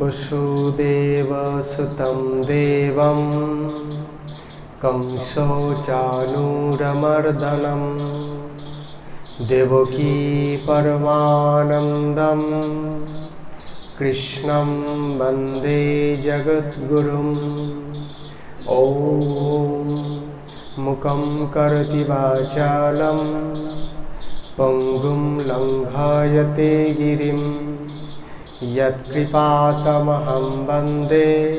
वसुदेवसुतं देवं कंसोचानूरमर्दनं देवकी परमानन्दं कृष्णं वन्दे जगद्गुरुम् ॐ मुखं करोति वाचालं पङ्गुं लङ्घायते गिरिम् यत्कृपातमहं वंदे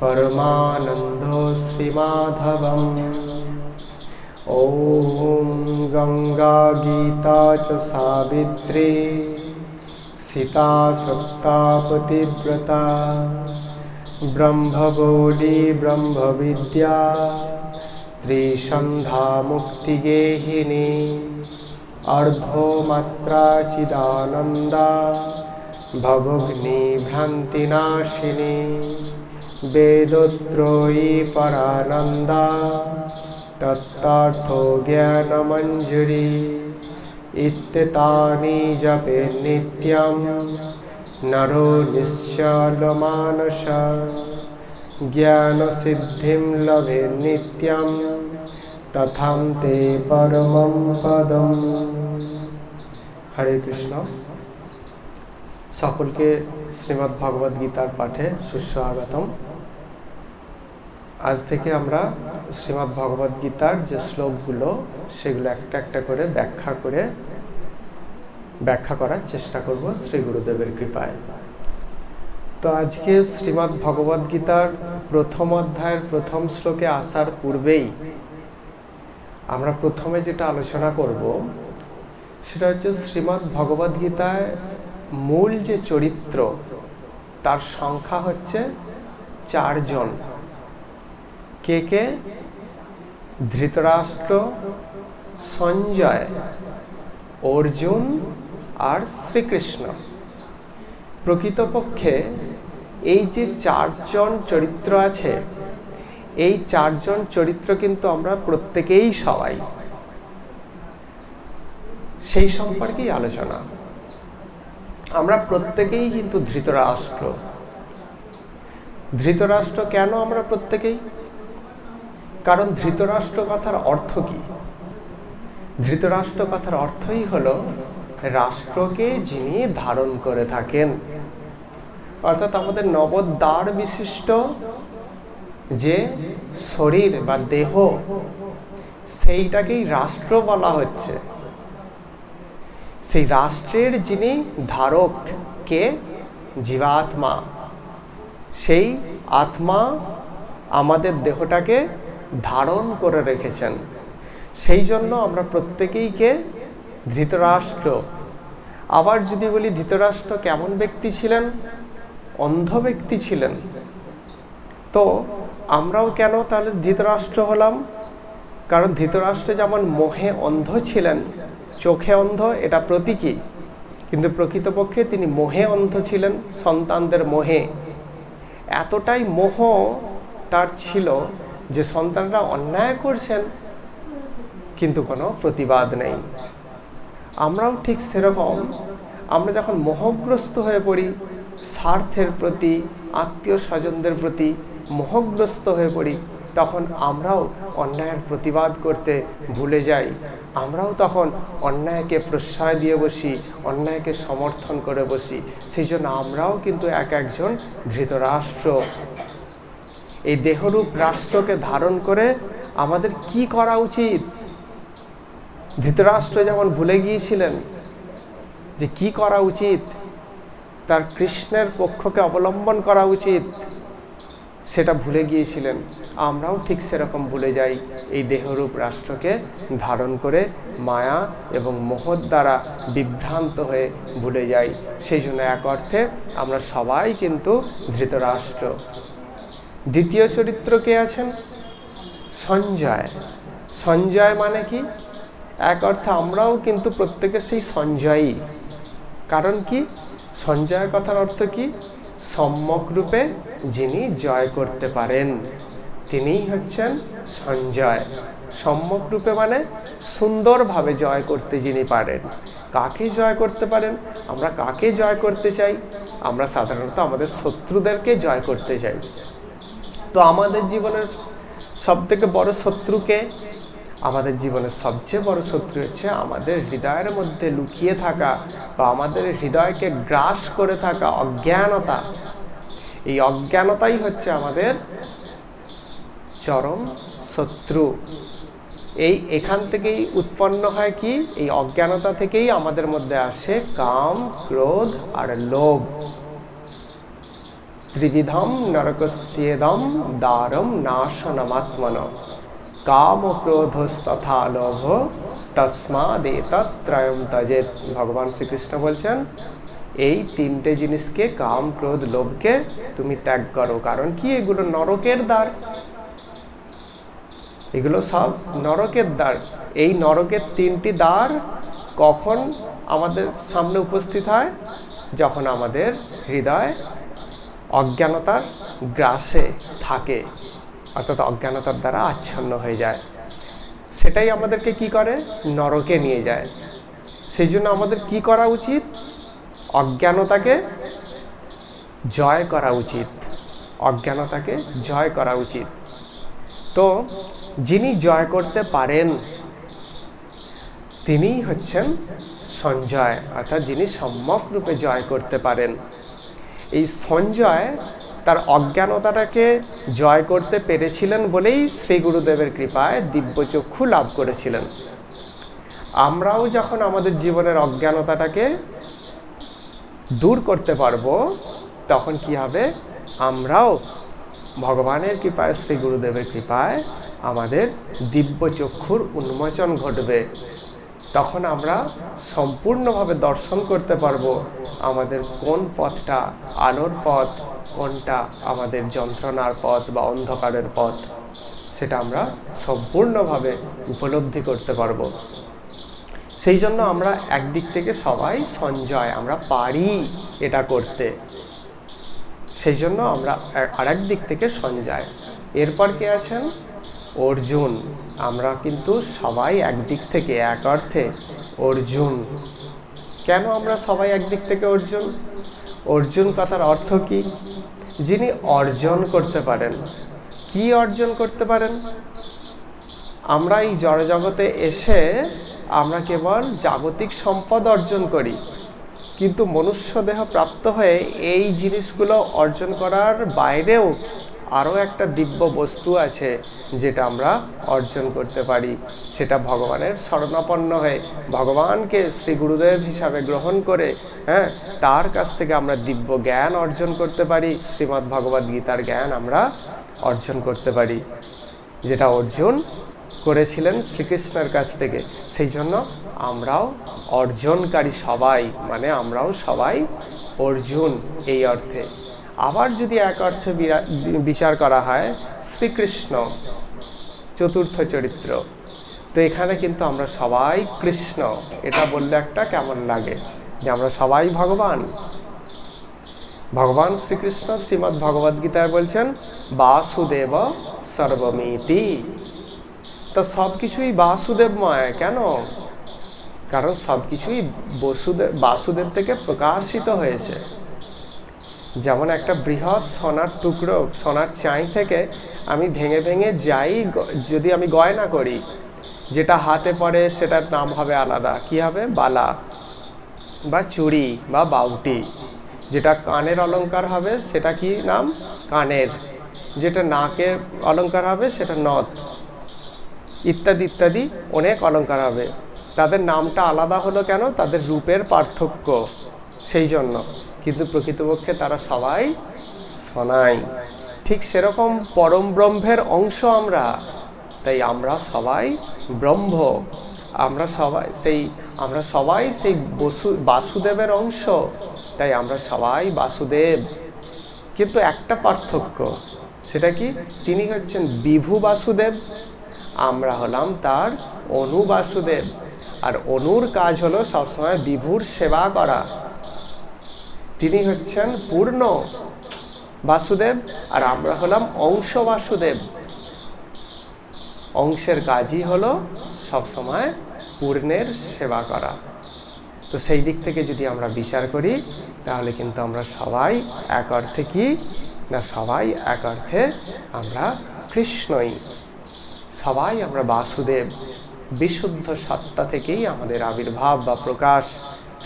परमानन्दो श्रीमाधवम्। गीता च सावित्री सीता सप्तापतिव्रता ब्रह्मबोधि, ब्रह्मविद्या त्रिसन्धा मुक्तिगेहिनी अर्धोमात्रा चिदानन्दा भवग्नि भ्रान्तिनाशिनी वेदोत्रोयी परानन्दा तत्तार्थो ज्ञानमञ्जुरी इत्येतानि जपे नित्यं नरो निश्चलमानस ज्ञानसिद्धिं लभे नित्यं तथां ते परमं पदम् হরে কৃষ্ণ সকলকে শ্রীমদ্ ভগবদ গীতার পাঠে সুস্বাগতম। আজ থেকে আমরা শ্রীমদ্ ভগবদ গীতার যে শ্লোকগুলো, সেগুলো একটা একটা করে ব্যাখ্যা করে ব্যাখ্যা করার চেষ্টা করব শ্রী গুরুদেবের কৃপায়। তো আজকে শ্রীমদ্ ভগবদ গীতার প্রথম অধ্যায়ের প্রথম শ্লোকে আসার পূর্বেই আমরা প্রথমে যেটা আলোচনা করব, সেটা হচ্ছে শ্রীমদ্ ভগবদ গীতায় মূল যে চরিত্র, তার সংখ্যা হচ্ছে চারজন। কে কে? ধৃতরাষ্ট্র, সঞ্জয়, অর্জুন আর শ্রীকৃষ্ণ। প্রকৃতপক্ষে এই যে চারজন চরিত্র আছে, এই চারজন চরিত্র কিন্তু আমরা প্রত্যেকেই সবাই। সেই সম্পর্কেই আলোচনা। আমরা প্রত্যেকেই কিন্তু ধৃতরাষ্ট্র। ধৃতরাষ্ট্র কেন আমরা প্রত্যেকেই? কারণ ধৃতরাষ্ট্র কথার অর্থ কি? ধৃতরাষ্ট্র কথার অর্থই হলো রাষ্ট্রকে যিনি ধারণ করে থাকেন। অর্থাৎ আমাদের নবদ্বার বিশিষ্ট যে শরীর বা দেহ, সেইটাকেই রাষ্ট্র বলা হচ্ছে। সেই রাষ্ট্রের যিনি ধারক কে জীবাত্মা, সেই আত্মা আমাদের দেহটাকে ধারণ করে রেখেছেন। সেই জন্য আমরা প্রত্যেকেই কে ধৃতরাষ্ট্র। আবার যদি বলি ধৃতরাষ্ট্র কেমন ব্যক্তি ছিলেন? অন্ধ ব্যক্তি ছিলেন। তো আমরাও কেন তাহলে ধৃতরাষ্ট্র হলাম? কারণ ধৃতরাষ্ট্র যেমন মোহে অন্ধ ছিলেন চোখে অন্ধ, এটা প্রতীকী। কিন্তু প্রকৃতপক্ষে তিনি মোহে অন্ধ ছিলেন, সন্তানদের মোহে। এতটাই মোহ তার ছিল যে সন্তানরা অন্যায় করছেন, কিন্তু কোনো প্রতিবাদ নেই। আমরাও ঠিক সেরকম। আমরা যখন মোহগ্রস্ত হয়ে পড়ি, স্বার্থের প্রতি, আত্মীয় স্বজনদের প্রতি মোহগ্রস্ত হয়ে পড়ি তখন আমরাও অন্যায়ের প্রতিবাদ করতে ভুলে যাই। আমরাও তখন অন্যায়কে প্রশ্রয় দিয়ে বসি, অন্যায়কে সমর্থন করে বসি। সেই জন্য আমরাও কিন্তু এক একজন ধৃতরাষ্ট্র। এই দেহরূপ রাষ্ট্রকে ধারণ করে আমাদের কি করা উচিত? ধৃতরাষ্ট্র যেমন ভুলে গিয়েছিলেন যে কি করা উচিত, তার কৃষ্ণের পক্ষকে অবলম্বন করা উচিত সেটা ভুলে গিয়েছিলেন। আমরাও ঠিক সেরকম ভুলে যাই। এই দেহরূপ রাষ্ট্রকে ধারণ করে মায়া এবং মোহর দ্বারা বিভ্রান্ত হয়ে ভুলে যাই। সেই জন্য এক অর্থে আমরা সবাই কিন্তু ধৃতরাষ্ট্র। দ্বিতীয় চরিত্র কে আছেন? সঞ্জয়। সঞ্জয় মানে কি? এক অর্থে আমরাও কিন্তু প্রত্যেকে সেই সঞ্জয়ই। কারণ কি? সঞ্জয়ের কথার অর্থ কি? সম্যক রূপে যিনি জয় করতে পারেন, তিনিই হচ্ছেন সঞ্জয়। সম্যক রূপে মানে সুন্দরভাবে জয় করতে যিনি পারেন। কাকে জয় করতে পারেন? আমরা কাকে জয় করতে চাই? আমরা সাধারণত আমাদের শত্রুদেরকে জয় করতে চাই। তো আমাদের জীবনের সবথেকে বড় শত্রুকে আমাদের জীবনের সবচেয়ে বড় শত্রু হচ্ছে আমাদের হৃদয়ের মধ্যে লুকিয়ে থাকা বা আমাদের হৃদয়কে গ্রাস করে থাকা অজ্ঞানতা। এই অজ্ঞানতাই হচ্ছে আমাদের চরম শত্রু। এই এখান থেকেই উৎপন্ন হয় কি? এই অজ্ঞানতা থেকেই আমাদের মধ্যে আসে কাম, ক্রোধ আর লোভ। ত্রিবিধম নরকস্যেদম দ্বারম নাশনমাত্মন। কাম ক্রোধস্তথা লোভ তস্মাদেতত্রয়ম তজেত ভগবান শ্রীকৃষ্ণ বলছেন, এই তিনটে জিনিসকে, কাম, ক্রোধ, লোভকে তুমি ত্যাগ করো। কারণ কি? এগুলো নরকের দ্বার। এগুলো সব নরকের দ্বার। এই নরকের তিনটি দ্বার কখন আমাদের সামনে উপস্থিত হয়? যখন আমাদের হৃদয় অজ্ঞানতার গ্রাসে থাকে। অর্থাৎ অজ্ঞানতার দ্বারা আচ্ছন্ন হয়ে যায়। সেটাই আমাদেরকে কি করে? নরকে নিয়ে যায়। সেই জন্য আমাদের কি করা উচিত? অজ্ঞানতাকে জয় করা উচিত। অজ্ঞানতাকে জয় করা উচিত। তো যিনি জয় করতে পারেন, তিনিই হচ্ছেন সঞ্জয়। অর্থাৎ যিনি সম্যক রূপে জয় করতে পারেন। এই সঞ্জয় তার অজ্ঞানতাটাকে জয় করতে পেরেছিলেন বলেই শ্রী গুরুদেবের কৃপায় দিব্যচক্ষু লাভ করেছিলেন। আমরাও যখন আমাদের জীবনের অজ্ঞানতাটাকে দূর করতে পারব, তখন কি হবে? আমরাও ভগবানের কৃপায়, শ্রী গুরুদেবের কৃপায় আমাদের দিব্য চক্ষুর উন্মোচন ঘটবে। তখন আমরা সম্পূর্ণভাবে দর্শন করতে পারব আমাদের কোন পথটা, আলোর পথ কোনটা আমাদের যন্ত্রণার পথ বা অন্ধকারের পথ, সেটা আমরা সম্পূর্ণভাবে উপলব্ধি করতে পারব। সেই জন্য আমরা একদিক থেকে সবাই সঞ্জয়, আমরা পারি এটা করতে। সেই জন্য আমরা আর এক দিক থেকে সঞ্জয়। এরপর কে আছেন? অর্জুন। আমরা কিন্তু সবাই একদিক থেকে এক অর্থে অর্জুন। কেন আমরা সবাই একদিক থেকে অর্জুন? অর্জুন কথার অর্থ কি? যিনি অর্জন করতে পারেন। কি অর্জন করতে পারেন? আমরা এই জড়জগতে এসে আমরা কেবল জাগতিক সম্পদ অর্জন করি, কিন্তু মনুষ্য দেহ প্রাপ্ত হয়ে এই জিনিসগুলো অর্জন করার বাইরেও আরও একটা দিব্য বস্তু আছে যেটা আমরা অর্জন করতে পারি। সেটা ভগবানের শরণাপন্ন হয়ে ভগবানকে শ্রী গুরুদেব হিসাবে গ্রহণ করে হ্যাঁ তার কাছ থেকে আমরা দিব্য জ্ঞান অর্জন করতে পারি। শ্রীমদ্ ভগবদ গীতার জ্ঞান আমরা অর্জন করতে পারি। যেটা অর্জুন করেছিলেন শ্রীকৃষ্ণের কাছ থেকে। সেই জন্য আমরাও অর্জনকারী সবাই মানে আমরাও সবাই অর্জুন এই অর্থে। আবার যদি এক অর্থে বিচার করা হয়, শ্রীকৃষ্ণ চতুর্থ চরিত্র। তো এখানে কিন্তু আমরা সবাই কৃষ্ণ। এটা বললে একটা কেমন লাগে যে আমরা সবাই ভগবান। ভগবান শ্রীকৃষ্ণ শ্রীমৎ ভগবদ গীতায় বলছেন, বাসুদেব সর্বমিতি। তো সব কিছুই বাসুদেবময়, কেন? কারণ সব কিছুই বসুদেব বাসুদেব থেকে প্রকাশিত হয়েছে। যেমন একটা বৃহৎ সোনার টুকরো, সোনার চাই থেকে আমি ভেঙে ভেঙে যাই যদি আমি গয়না করি, যেটা হাতে পড়ে সেটার নাম হবে আলাদা। কি হবে? বালা বা চুড়ি বা বাউটি। যেটা কানের অলঙ্কার হবে, সেটা কি নাম? কানের। যেটা নাকের অলঙ্কার হবে, সেটা নথ। ইত্যাদি ইত্যাদি অনেক অলঙ্কার হবে। তাদের নামটা আলাদা হলো কেন? তাদের রূপের পার্থক্য। সেই জন্য। কিন্তু প্রকৃতপক্ষে তারা সবাই শোনাই ঠিক সেরকম পরম ব্রহ্মের অংশ আমরা, তাই আমরা সবাই ব্রহ্ম। আমরা সবাই সেই, আমরা সবাই সেই বসু, বাসুদেবের অংশ, তাই আমরা সবাই বাসুদেব। কিন্তু একটা পার্থক্য, সেটা কি? তিনি হচ্ছেন বিভু বাসুদেব, আমরা হলাম তার অনু বাসুদেব। আর অনুর কাজ হলো সবসময় বিভুর সেবা করা। তিনি হচ্ছেন পূর্ণ বাসুদেব আর আমরা হলাম অংশ বাসুদেব। অংশের কাজই হলো সবসময় পূর্ণের সেবা করা। তো সেই দিক থেকে যদি আমরা বিচার করি, তাহলে কিন্তু আমরা সবাই এক অর্থে কি? না, সবাই এক অর্থে আমরা কৃষ্ণই। সবাই আমরা বাসুদেব। বিশুদ্ধ সত্তা থেকেই আমাদের আবির্ভাব বা প্রকাশ।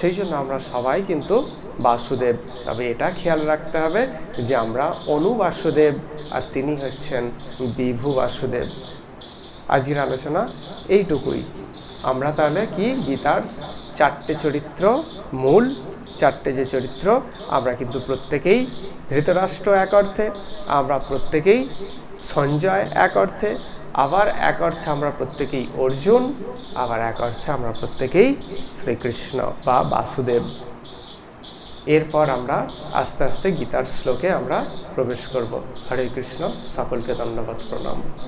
সেই জন্য আমরা সবাই কিন্তু বাসুদেব। তবে এটা খেয়াল রাখতে হবে যে আমরা অনু বাসুদেব আর তিনি হচ্ছেন বিভু বাসুদেব। আজকের আলোচনা এইটুকুই। আমরা তাহলে কি গীতার চারটে চরিত্র, মূল চারটে যে চরিত্র, আমরা কিন্তু প্রত্যেকেই ধৃতরাষ্ট্র এক অর্থে, আমরা প্রত্যেকেই সঞ্জয় এক অর্থে, আবার এক অর্থে আমরা প্রত্যেকেই অর্জুন, আবার এক অর্থে আমরা প্রত্যেকেই শ্রীকৃষ্ণ বা বাসুদেব। এরপর আমরা আস্তে আস্তে গীতার শ্লোকে আমরা প্রবেশ করব। হরে কৃষ্ণ সকলকে ধন্যবাদ প্রণাম।